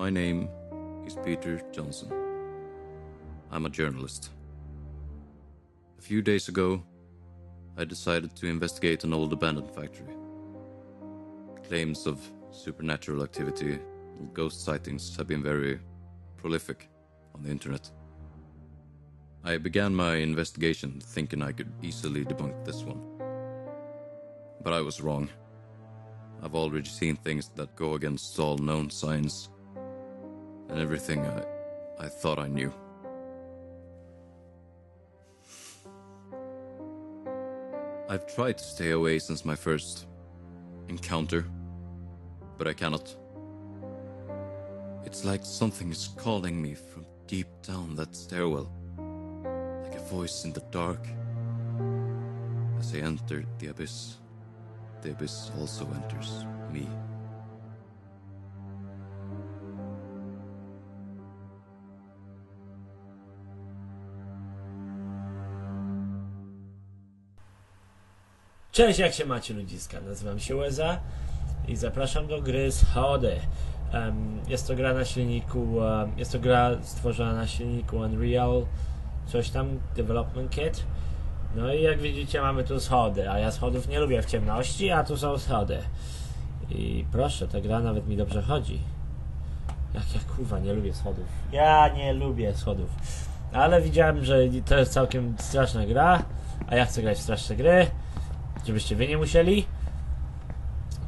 My name is Peter Johnson. I'm a journalist. A few days ago, I decided to investigate an old abandoned factory. Claims of supernatural activity and ghost sightings have been very prolific on the internet. I began my investigation thinking I could easily debunk this one. But I was wrong. I've already seen things that go against all known science and everything I, I thought I knew. I've tried to stay away since my first encounter, but I cannot. It's like something is calling me from deep down that stairwell, like a voice in the dark. As I enter the abyss, the abyss also enters me. Cześć, jak się macie ludziska? Nazywam się Łeza i zapraszam do gry Schody. Em, jest to gra na silniku, em, jest to gra stworzona na silniku Unreal, coś tam, Development Kit. No i jak widzicie mamy tu schody, a ja schodów nie lubię w ciemności, a tu są schody. I proszę, ta gra nawet mi dobrze chodzi. Jak ja kurwa nie lubię schodów. Ja nie lubię schodów. Ale widziałem, że to jest całkiem straszna gra, a ja chcę grać w straszne gry. Żebyście wy nie musieli.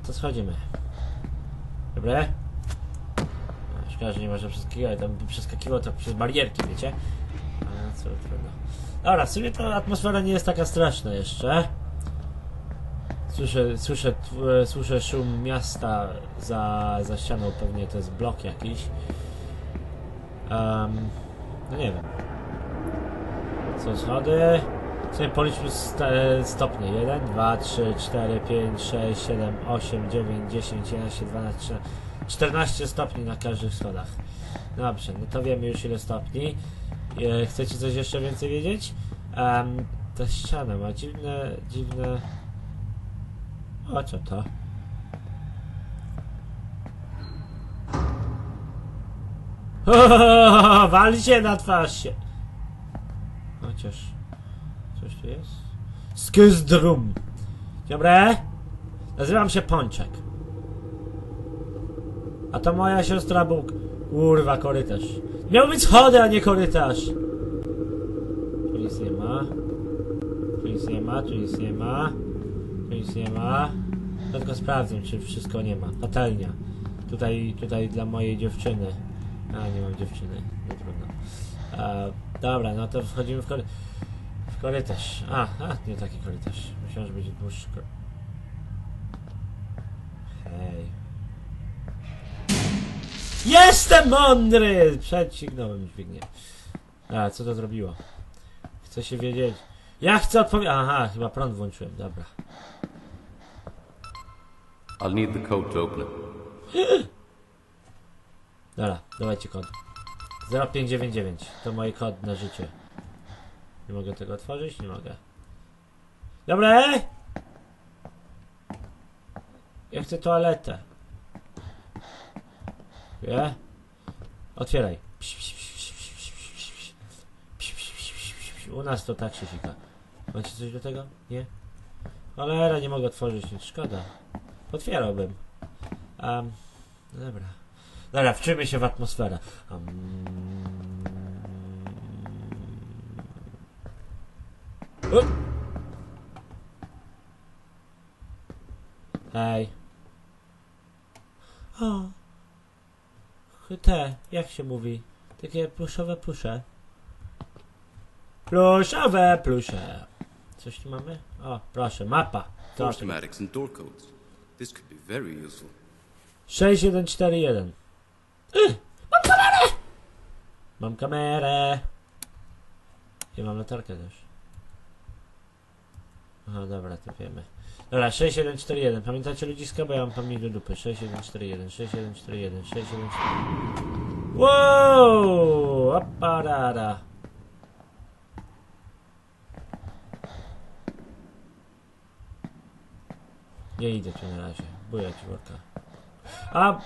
To schodzimy. Dobre? Szkoda, że nie można przeskakiwać. Tam by przeskakiwał to przez barierki, wiecie? Ale co trudno. Dobra, w sumie ta atmosfera nie jest taka straszna jeszcze. Słyszę, słyszę, tw- słyszę szum miasta za, za ścianą, pewnie to jest blok jakiś. Um, no nie wiem. Są schody. Sobie policzmy st- stopnie. 1, 2, 3, 4, 5, 6, 7, 8, 9, 10, 11, 12, 13, 14 stopni na każdych schodach. Dobrze, no to wiemy już ile stopni. E, Chcecie coś jeszcze więcej wiedzieć? Um, ta ściana ma dziwne, dziwne... O co to? Wal się na twarz się! Chociaż... Tu jest? Skyzdrum! Dobre? Nazywam się Pączek. A to moja siostra Bóg. Kurwa, korytarz. Miał być schody, a nie korytarz. Tu nic nie ma. Tu nic nie ma, tu nic nie ma. Tu nic nie ma. To tylko sprawdzę, czy wszystko nie ma. Patelnia. Tutaj, tutaj dla mojej dziewczyny. A, nie mam dziewczyny. No trudno. E, dobra, no to wchodzimy w korytarz. Korytarz. A, a, nie taki korytarz. Myślałem, że będzie dłuższy. Hej. Jestem mądry! Przedsignąłem dźwignię. A, co to zrobiło? Chcę się wiedzieć. Ja chcę odpowiedzieć. Aha, chyba prąd włączyłem, dobra. I'll need the code to open it. Dobra, dawajcie kod. 0599 to mój kod na życie. Nie mogę tego otworzyć? Nie mogę. Dobre! Ja chcę toaletę. Nie? Otwieraj. U nas to tak się sika. Macie coś do tego? Nie? Cholera, nie mogę otworzyć, nic szkoda. Otwierałbym. Um, no dobra. Dobra, wczymy się w atmosferę. Um... Hej. O. Te, jak się mówi? Takie pluszowe plusze. Pluszowe plusze. Coś tu mamy? O, proszę, mapa. Schematics and door codes. This could be very useful. 6141. Y, mam kamerę! Mam kamerę. I mam latarkę też. Aha, dobra, to wiemy. Dobra, 6741. Pamiętacie ludziska? Bo ja mam pamięć do dupy. 6741, 6741, 6741. Wow! Aparara. Nie idę tu na razie. Buja ci worka. A.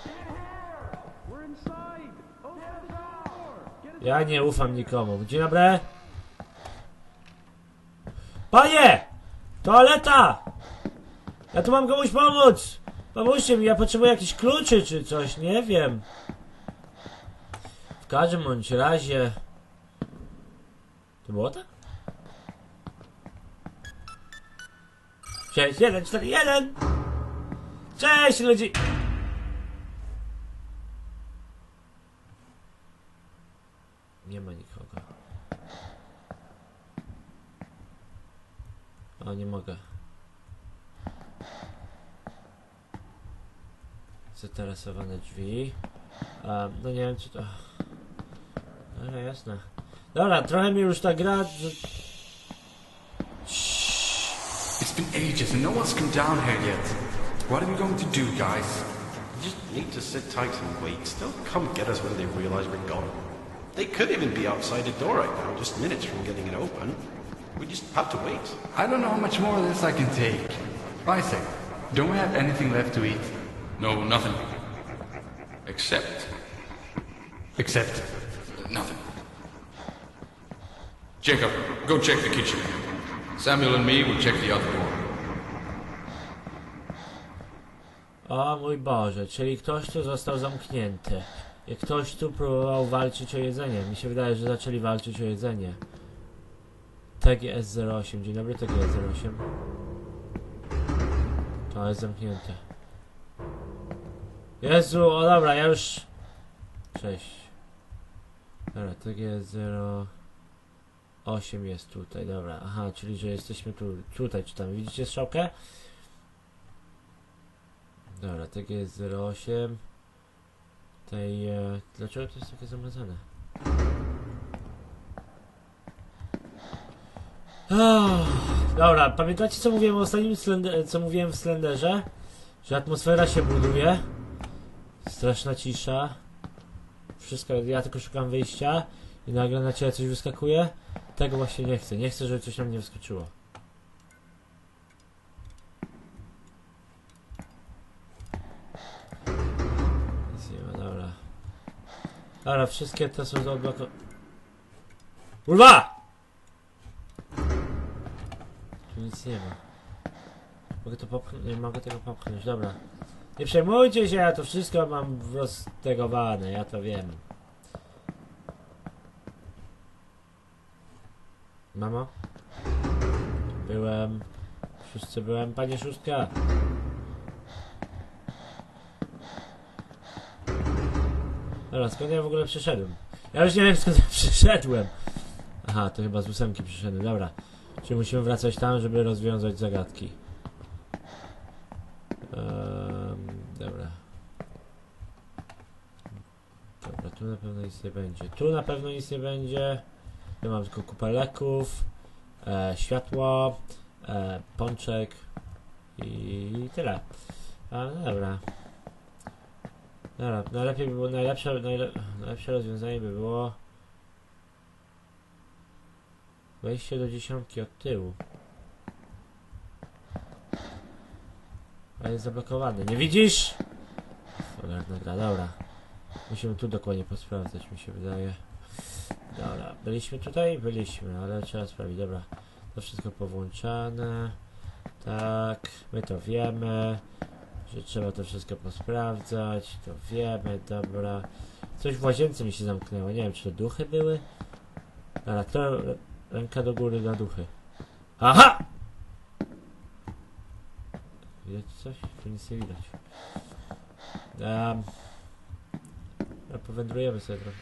Ja nie ufam nikomu. Dzień dobry. Panie! Toaleta! Ja tu mam komuś pomóc! Pomóżcie mi, ja potrzebuję jakichś kluczy czy coś, nie wiem. W każdym bądź razie... To było tak? 6, 1, 4, 1! Cześć ludzi! O, nie mogę. Zatarasowane drzwi. A, no nie wiem czy to... Ale jasne. Dobra, trochę mi już ta gra... It's been ages and no one's come down here yet. What are we going to do, guys? You just need to sit tight and wait. They'll come get us when they realize we're gone. They could even be outside the door right now, just minutes from getting it open. We just have to wait. I don't know how much more of this I can take. Isaac, don't we have anything left to eat? No, nothing. Except Except. nothing. Jacob, go check the kitchen. Samuel and me will check the other door. O mój Boże, czyli ktoś tu został zamknięty. I ktoś tu próbował walczyć o jedzenie. Mi się wydaje, że zaczęli walczyć o jedzenie. TGS-08. Dzień dobry, TGS-08. To jest zamknięte. Jezu, o dobra, ja już... Cześć. Dobra, TGS-08 jest tutaj, dobra. Aha, czyli że jesteśmy tu, tutaj czytamy. Widzicie strzałkę? Dobra, tak jest 08. Tej. E, dlaczego to jest takie zamazane? Dobra, pamiętacie co mówiłem w ostatnim co mówiłem w Slenderze? Że atmosfera się buduje. Straszna cisza. Wszystko, ja tylko szukam wyjścia i nagle na ciebie coś wyskakuje. Tego właśnie nie chcę. Nie chcę, żeby coś na mnie wyskoczyło. Nic nie ma, dobra. Dobra, wszystkie te są zaodblokowane. Kurwa! Tu nic nie ma. Mogę to popchnąć? Nie mogę tego popchnąć, dobra. Nie przejmujcie się, ja to wszystko mam roztegowane, ja to wiem. Mamo? Byłem. Wszyscy byłem, panie szóstka. Dobra, skąd ja w ogóle przyszedłem? Ja już nie wiem skąd przyszedłem. Aha, to chyba z ósemki przyszedłem, dobra. Czyli musimy wracać tam, żeby rozwiązać zagadki. Dobra. Dobra, tu na pewno nic nie będzie. Tu na pewno nic nie będzie. Ja mam tylko kupę leków, e, światło, e, pączek i tyle. A, no dobra. Dobra, najlepiej by było, najlepsze, najle, najlepsze rozwiązanie by było wejście do dziesiątki od tyłu. A jest zablokowany, nie widzisz? Gra, dobra. Musimy tu dokładnie posprawdzać, mi się wydaje. Dobra, byliśmy tutaj? Byliśmy, ale trzeba sprawdzić, dobra. To wszystko powłączane. Tak, my to wiemy że trzeba to wszystko posprawdzać, to wiemy, dobra. Coś w łazience mi się zamknęło, nie wiem czy to duchy były? Dobra, kto ręka do góry na duchy? Aha! Widać coś? Tu nic nie widać. Um, no, powędrujemy sobie trochę.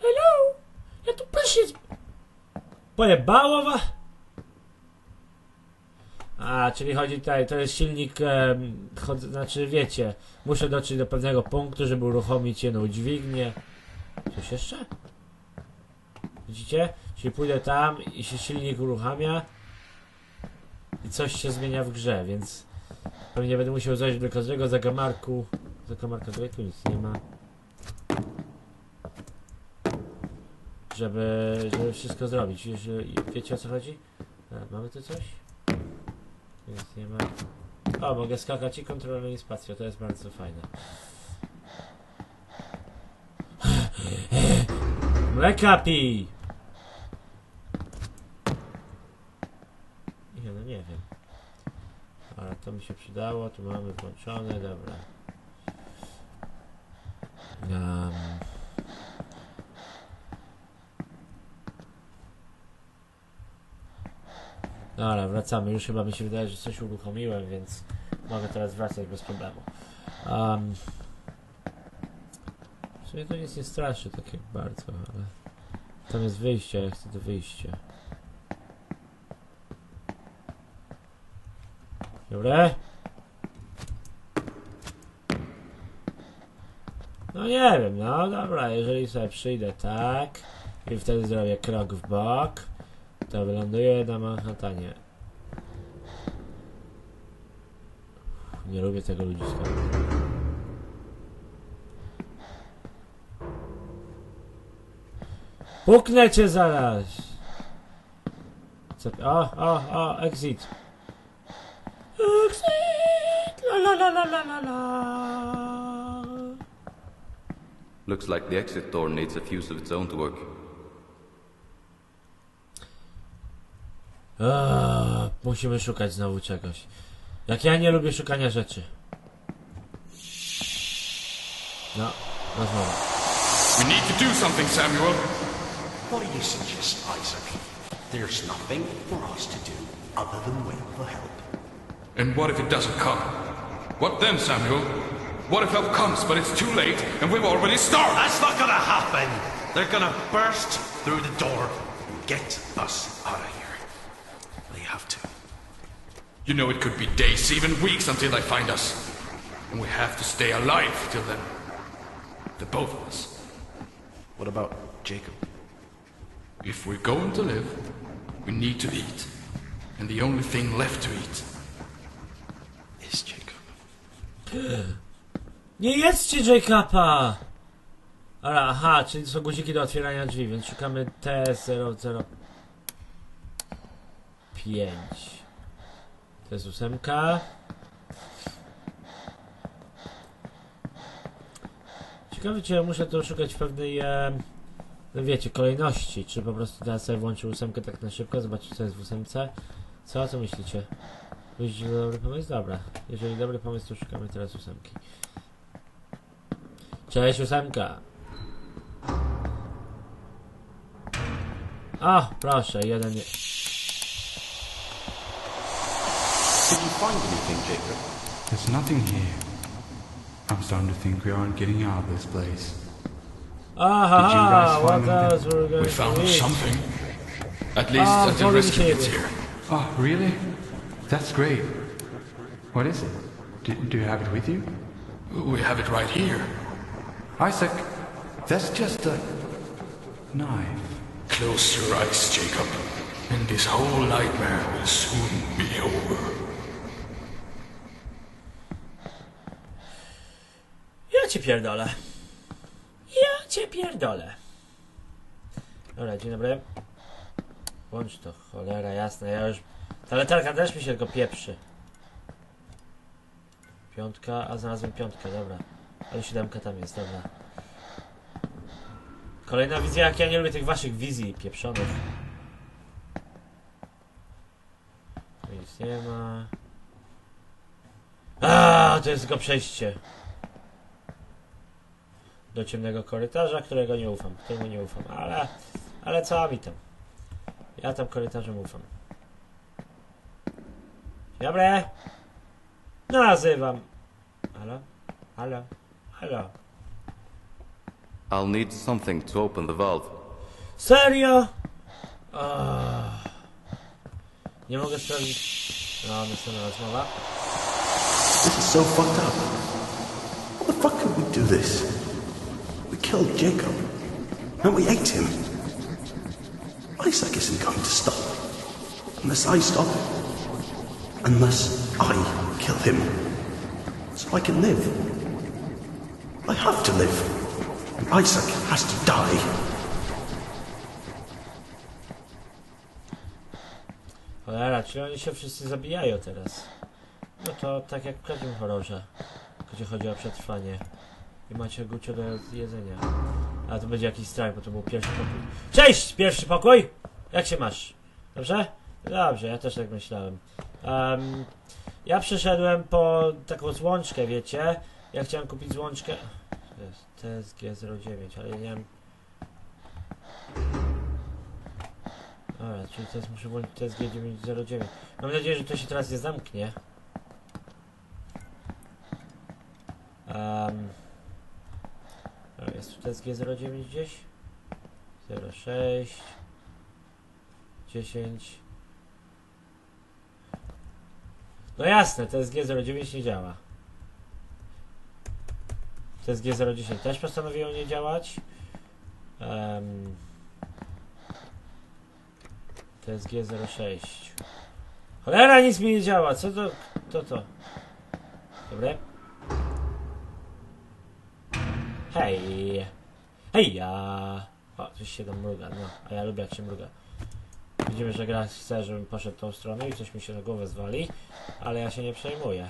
Hello! Ja tu prysznic... Pojebało was? A, czyli chodzi tutaj, to jest silnik, em, chod, znaczy wiecie, muszę dotrzeć do pewnego punktu, żeby uruchomić jedną dźwignię. Coś jeszcze? Widzicie? Czyli pójdę tam i się silnik uruchamia i coś się zmienia w grze, więc pewnie będę musiał zajść do każdego zakamarku. Zakamarka tutaj tu nic nie ma. Żeby, żeby wszystko zrobić. Wiecie o co chodzi? A, mamy tu coś? Nic nie ma. O, mogę skakać i kontroluję spację, to jest bardzo fajne. Mleka pij! Nie, no nie wiem. Ale to mi się przydało, tu mamy włączone, dobra. Um. Dobra, wracamy. Już chyba mi się wydaje, że coś uruchomiłem, więc mogę teraz wracać bez problemu. Um, sumie to nic nie straszy tak jak bardzo, ale tam jest wyjście, ja chcę do wyjścia. Dobre? No nie wiem, no dobra, jeżeli sobie przyjdę tak i wtedy zrobię krok w bok, to wyląduję na Manhattanie. Nie lubię tego ludziska. Puknę cię zaraz! Co? O, o, o, exit. Exit! La la la la la la la. Looks like the exit door needs a fuse of its own to work. Eee, musimy szukać znowu czegoś. Jak ja nie lubię szukania rzeczy. No, rozmowa. We need to do something, Samuel. What do you suggest, Isaac? There's nothing for us to do other than wait for help. And what if it doesn't come? What then, Samuel? What if help comes, but it's too late and we've already started? That's not gonna happen! They're gonna burst through the door and get us out of here. They have to. You know it could be days, even weeks until they find us. And we have to stay alive till then. The both of us. What about Jacob? If we're going to live, we need to eat. And the only thing left to eat Is Jacob. Nie jedzcie Jacoba! Dobra, aha, czyli to są guziki do otwierania drzwi, więc szukamy T005. To jest ósemka. Ciekawe, czy ja muszę to szukać pewnej, e, no wiecie, kolejności, czy po prostu teraz sobie włączę ósemkę tak na szybko, zobaczyć co jest w ósemce. Co, co myślicie? Myślicie, że dobry pomysł? Dobra. Jeżeli dobry pomysł, to szukamy teraz ósemki. Cześć, ósemka. O, proszę, jeden... je- Did you find anything, Jacob? There's nothing here. I'm starting to think we aren't getting out of this place. Aha, Did you guys what else were we going We found to eat? something. At least Ah, until the rescue gets table. here. Oh, really? That's great. What is it? Do, do you have it with you? We have it right here. Isaac, that's just a knife. Close your eyes, Jacob, and this whole nightmare will soon be over. Ja cię pierdolę. Cię pierdolę. Dobra, dzień dobry. Włącz to, cholera jasna, ja już... Ta letarka też mi się tylko pieprzy. Piątka, a znalazłem piątkę, dobra. Ale siódemka tam jest, dobra. Kolejna wizja, jak ja nie lubię tych waszych wizji pieprzonych. Nic nie ma. A, to jest tylko przejście do ciemnego korytarza, którego nie ufam, któremu nie ufam, ale, ale co mi tam? Ja tam korytarzem ufam. Dobre. Nazywam. Halo? Halo? Halo? I'll need something to open the valve. Serio? Ah. Nie mogę sprawdzić. No, następna rozmowa. This is so fucked up. How the fuck could we do this? Killed Jacob. And we ate him. Isaac isn't going to stop. Unless I stop. Unless I kill him. So I can live. I have to live. And Isaac has to die. Cholera, czyli oni się wszyscy zabijają teraz. No to tak jak w każdym horrorze, gdzie chodzi o przetrwanie. I macie gucie do jedzenia. A to będzie jakiś strach, bo to był pierwszy pokój. Cześć! Pierwszy pokój! Jak się masz? Dobrze? Dobrze, ja też tak myślałem. Em, ja przyszedłem po taką złączkę, wiecie? Ja chciałem kupić złączkę. To jest TSG09, ale nie wiem. Dobra, czyli teraz muszę włączyć TSG909. Mam nadzieję, że to się teraz nie zamknie. Um, jest tu TSG09 gdzieś? 06 10 No jasne, TSG09 nie działa. TSG010 też postanowiło nie działać. Um, TSG06 Cholera, nic mi nie działa. Co to? To to. Dobre? Hej. Hej ja. O, coś się tam mruga, no. A ja lubię jak się mruga. Widzimy, że gra chce, żebym poszedł tą stronę i coś mi się na głowę zwali, ale ja się nie przejmuję.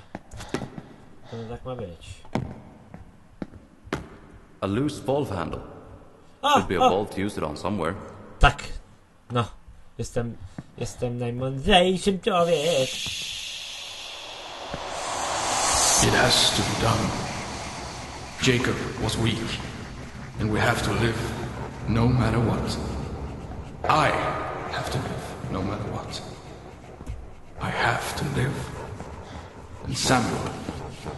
To tak ma być. A loose valve handle. Should be a o, valve to use it on somewhere. tak. No. Jestem, jestem najmądrzejszym człowiek. It has to be done. Jacob was weak, and we have to live no matter what. I have to live no matter what. I have to live. And Samuel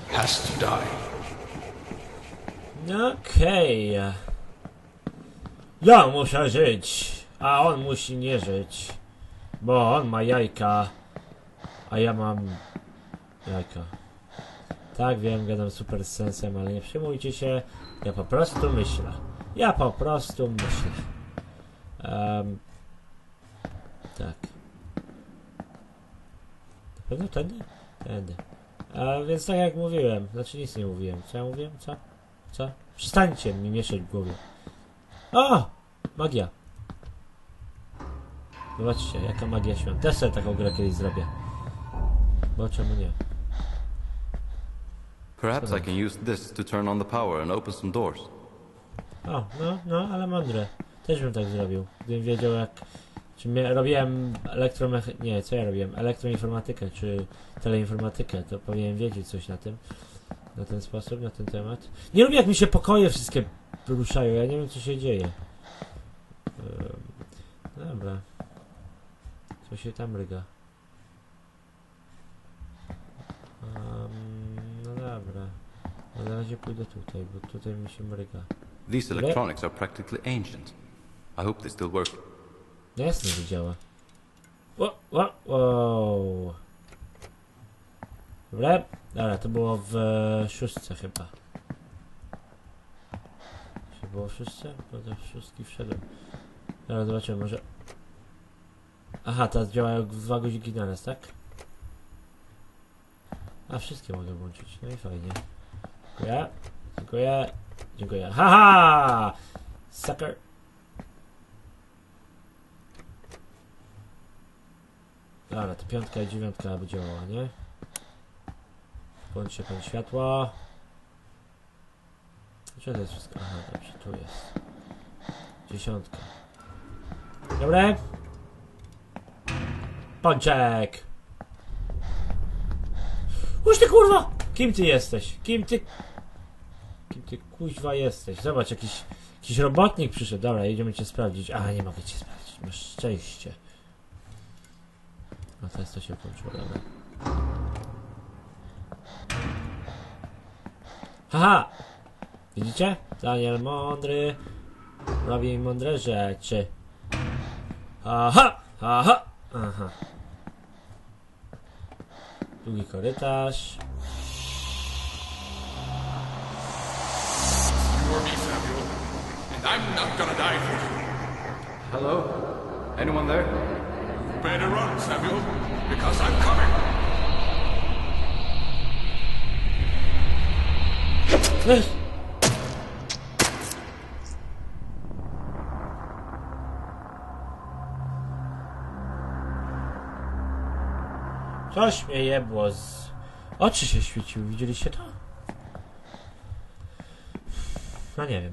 has to die. Okej. Ja muszę żyć, a on musi nie żyć. Bo on ma jajka, a ja mam jajka. Tak, wiem, gadam super z sensem, ale nie przejmujcie się. Ja po prostu myślę. Ja po prostu myślę. Em, tak. Na pewno tędy? Tędy. A więc tak jak mówiłem, znaczy nic nie mówiłem. Co ja mówiłem? Co? Co? Przestańcie mi mieszać w głowie. O! Magia. Zobaczcie, jaka magia świąt. Też sobie taką grę kiedyś zrobię. Bo czemu nie? Perhaps I can use this to turn on the power and open some doors. O, no, no, ale mądre. Też bym tak zrobił. Gdybym wiedział jak... Czy mnie, robiłem elektromech... Nie, co ja robiłem? Elektroinformatykę, czy teleinformatykę. To powinienem wiedzieć coś na tym. Na ten sposób, na ten temat. Nie lubię jak mi się pokoje wszystkie ruszają. Ja nie wiem co się dzieje. Ym, dobra. Co się tam ryga? Na razie pójdę tutaj, bo tutaj mi się mryga. These electronics are practically ancient. I hope they still work. No jasne, że działa. Wow. Dobra, dobra, to było w e, szóstce chyba. Czy było w szóstce? Bo do szóstki wszedłem. Dobra, zobaczymy, może... Aha, teraz działają dwa guziki naraz, tak? A, wszystkie mogę włączyć, no i fajnie. Dziękuję, dziękuję, dziękuję. Haha! Sucker! Dobra, to piątka i dziewiątka by działała, nie? Włącz się pan światła. Gdzie to jest wszystko? Aha, dobrze, tu jest. Dziesiątka. Dobre? Pączek! Uż ty kurwa! Kim ty jesteś? Kim ty... Kim ty kuźwa jesteś? Zobacz, jakiś... Jakiś robotnik przyszedł. Dobra, jedziemy cię sprawdzić. A, nie mogę cię sprawdzić. Masz szczęście. A teraz to się włączyło, dobra. Haha! Widzicie? Daniel mądry robi mądre rzeczy. Aha! Aha! Aha. Długi korytarz. I'm not gonna die for you. Hello? Anyone there? Better run, Samuel, because I'm coming. Ech. Coś mnie jebło z... Oczy się świeciły, widzieliście to? No nie wiem.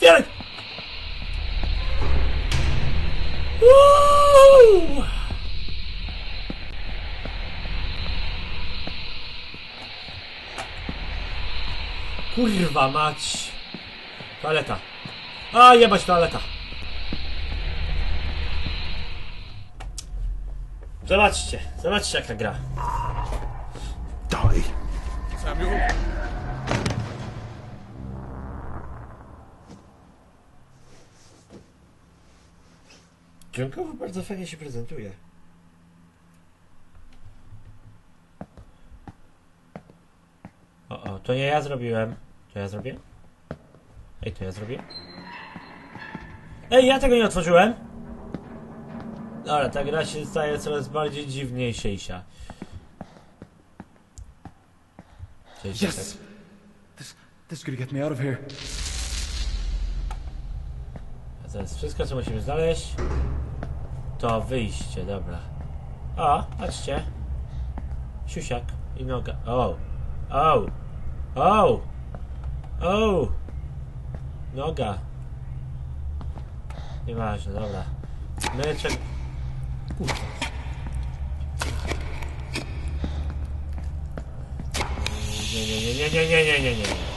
Otwieraj! Uuu! Kurwa mać! Toaleta. A, jebać toaleta. Zobaczcie, zobaczcie jaka gra. Die. Samuel? Dźwiękowo bardzo fajnie się prezentuje. O, o, to nie ja zrobiłem. To ja zrobię? Ej, to ja zrobię? Ej, ja tego nie otworzyłem! Dobra, ta gra się staje coraz bardziej dziwniejsza. Yes! This, this is gonna get me out of here. A teraz wszystko, co musimy znaleźć, to wyjście, dobra. O, patrzcie. Siusiak i noga. O, o, o, o, noga. Nieważne, dobra. My czek... Nie, nie, nie, nie, nie, nie, nie, nie, nie.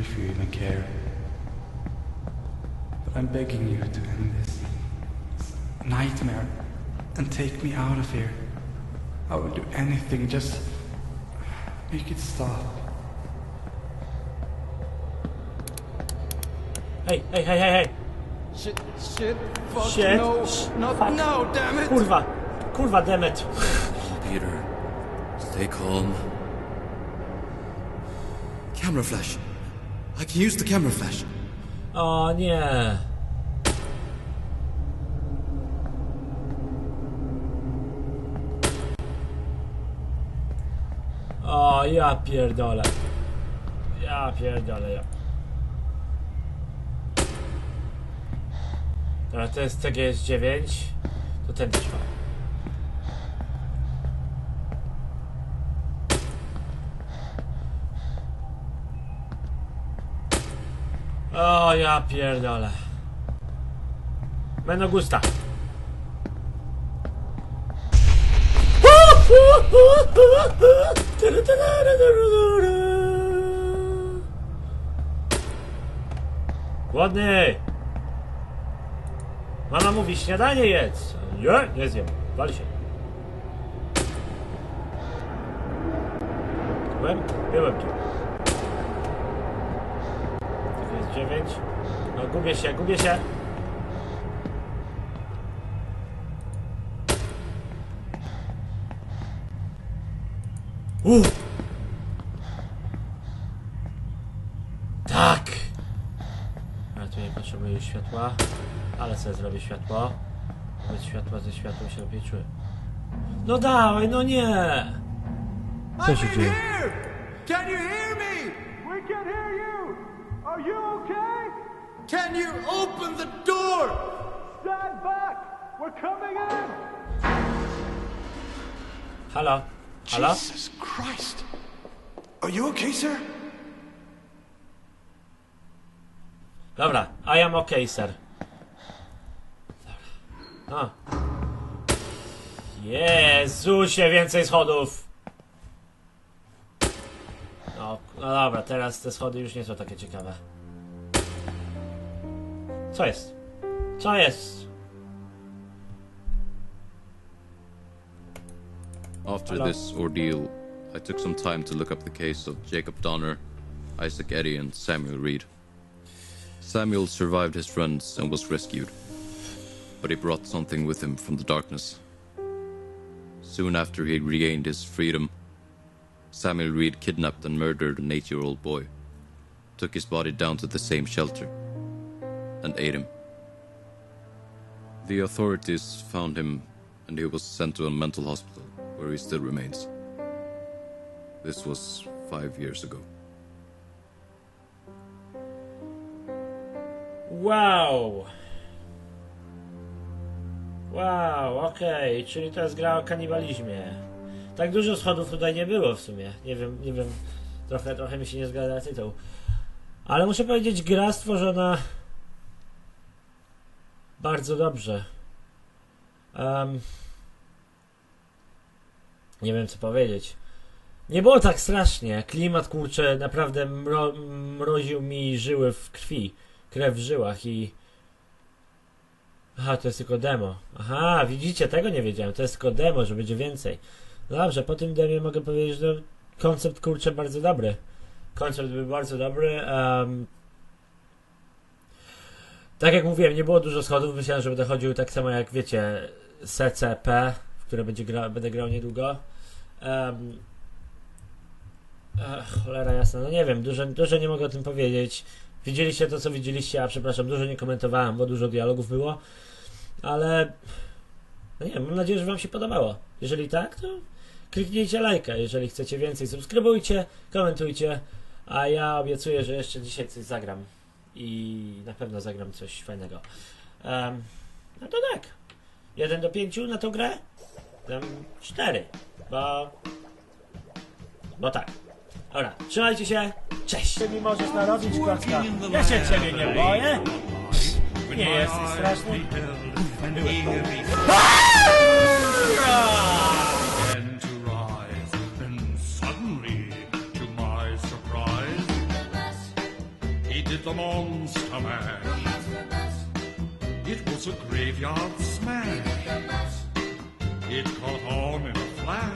If you even care. But I'm begging you to end this nightmare and take me out of here. I will do anything, just make it stop. Hej, hej, hej, hej, hej. Shit, shit, fuck, Shit. no, Sh- not fuck. now, damn it! Kurwa, kurwa, demet. Peter, stay calm. Camera flash. I can use the camera flash. O nie. O, ja pierdolę. Ja pierdolę, ja. Dobra, to jest TGS-9. To ten trwa. O, ja pierdolę. Meno gusta. Głodny! Mama mówi śniadanie jedz. Nie, nie zjem. Wal się. Byłem? Byłem tu. Dziewięć. No gubię się, gubię się. Uff. Tak. Ale tu nie potrzebuję już światła. Ale sobie zrobię światło. Bez światła ze światłem się lepiej czuję. No dawaj, no nie! Co się dzieje? Can you hear me? We can hear you! Are you? Can you open the door? Stand back! We're coming in! Halo? Halo? Jesus Christ. Are you okay, sir? Dobra, I am okay, sir. Dobra. A. Jezusie, więcej schodów! No, no dobra, teraz te schody już nie są takie ciekawe. Co jest? Co jest? After Hello. this ordeal, I took some time to look up the case of Jacob Donner, Isaac Eddy, and Samuel Reed. Samuel survived his friends and was rescued, but he brought something with him from the darkness. Soon after he regained his freedom, Samuel Reed kidnapped and murdered an eight year old boy, took his body down to the same shelter, and ate him. The authorities found him and he was sent to a mental hospital where he still remains. This was five years ago. Wow! Wow, okej, czyli to jest gra o kanibalizmie. Tak dużo schodów tutaj nie było w sumie. Nie wiem, nie wiem. Trochę, trochę mi się nie zgadza tytuł. Ale muszę powiedzieć, gra stworzona bardzo dobrze. Em, nie wiem co powiedzieć. Nie było tak strasznie. Klimat kurczę naprawdę mro, mroził mi żyły w krwi. Krew w żyłach i. Aha, to jest tylko demo. Aha, widzicie, tego nie wiedziałem. To jest tylko demo, że będzie więcej. Dobrze, po tym demie mogę powiedzieć, że koncept kurczę bardzo dobry. Koncept był bardzo dobry. em, tak jak mówiłem, nie było dużo schodów. Myślałem, że będę chodził tak samo jak wiecie, CCP, w które będzie gra, będę grał niedługo. Um, ach, cholera jasna, no nie wiem, dużo, dużo nie mogę o tym powiedzieć. Widzieliście to, co widzieliście, a przepraszam, dużo nie komentowałem, bo dużo dialogów było, ale no nie wiem, mam nadzieję, że Wam się podobało. Jeżeli tak, to kliknijcie lajka, jeżeli chcecie więcej, subskrybujcie, komentujcie, a ja obiecuję, że jeszcze dzisiaj coś zagram i na pewno zagram coś fajnego. Em, no to tak, 1 do 5 na tą grę? Dam 4, bo... bo tak. Dobra, trzymajcie się, cześć! Ty mi możesz narobić, kłacka. Ja się ciebie nie boję. Nie jesteś straszny. began the monster mash. It was a graveyard smash. It caught on in a flash.